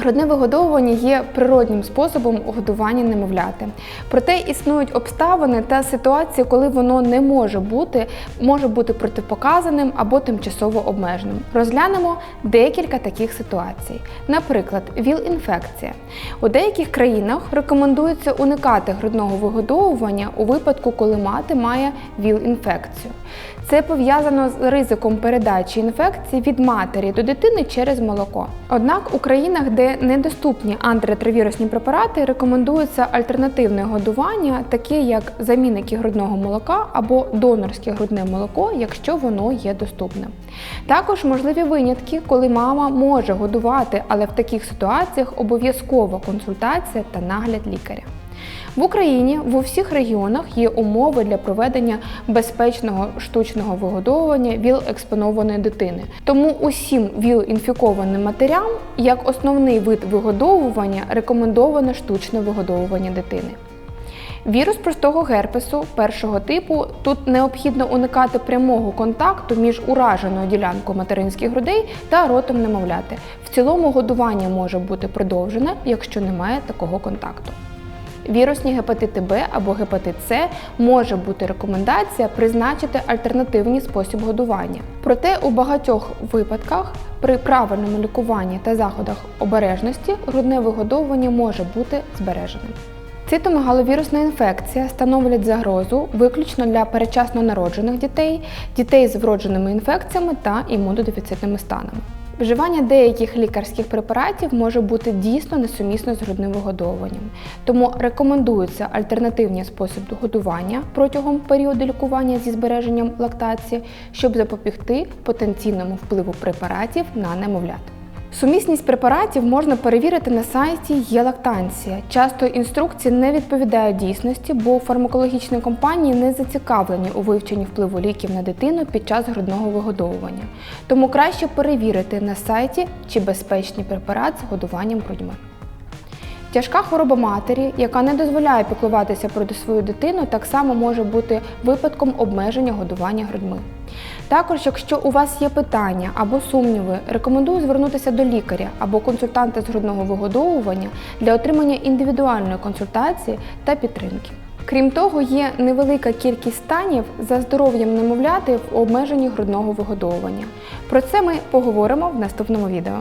Грудне вигодовування є природнім способом годування немовляти. Проте існують обставини та ситуації, коли воно не може бути, може бути протипоказаним або тимчасово обмеженим. Розглянемо декілька таких ситуацій. Наприклад, ВІЛ-інфекція. У деяких країнах рекомендується уникати грудного вигодовування у випадку, коли мати має ВІЛ-інфекцію. Це пов'язано з ризиком передачі інфекції від матері до дитини через молоко. Однак у країнах, де недоступні антиретровірусні препарати, рекомендується альтернативне годування, таке як замінники грудного молока або донорське грудне молоко, якщо воно є доступним. Також можливі винятки, коли мама може годувати, але в таких ситуаціях обов'язкова консультація та нагляд лікаря. В Україні в усіх регіонах є умови для проведення безпечного штучного вигодовування ВІЛ-експонованої дитини. Тому усім ВІЛ-інфікованим матерям як основний вид вигодовування рекомендовано штучне вигодовування дитини. Вірус простого герпесу першого типу тут необхідно уникати прямого контакту між ураженою ділянкою материнських грудей та ротом немовляти. В цілому годування може бути продовжене, якщо немає такого контакту. Вірусні гепатити Б або гепатит С може бути рекомендація призначити альтернативний спосіб годування. Проте у багатьох випадках при правильному лікуванні та заходах обережності грудне вигодовування може бути збереженим. Цитомегаловірусна інфекція становлять загрозу виключно для передчасно народжених дітей, дітей з вродженими інфекціями та імунодефіцитними станами. Вживання деяких лікарських препаратів може бути дійсно несумісно з грудним вигодовуванням, тому рекомендуються альтернативні способи годування протягом періоду лікування зі збереженням лактації, щоб запобігти потенційному впливу препаратів на немовлят. Сумісність препаратів можна перевірити на сайті Є-лактанція. Часто інструкції не відповідають дійсності, бо фармакологічні компанії не зацікавлені у вивченні впливу ліків на дитину під час грудного вигодовування. Тому краще перевірити на сайті, чи безпечний препарат з годуванням грудьми. Тяжка хвороба матері, яка не дозволяє піклуватися про свою дитину, так само може бути випадком обмеження годування грудьми. Також, якщо у вас є питання або сумніви, рекомендую звернутися до лікаря або консультанта з грудного вигодовування для отримання індивідуальної консультації та підтримки. Крім того, є невелика кількість станів за здоров'ям немовляти в обмеженні грудного вигодовування. Про це ми поговоримо в наступному відео.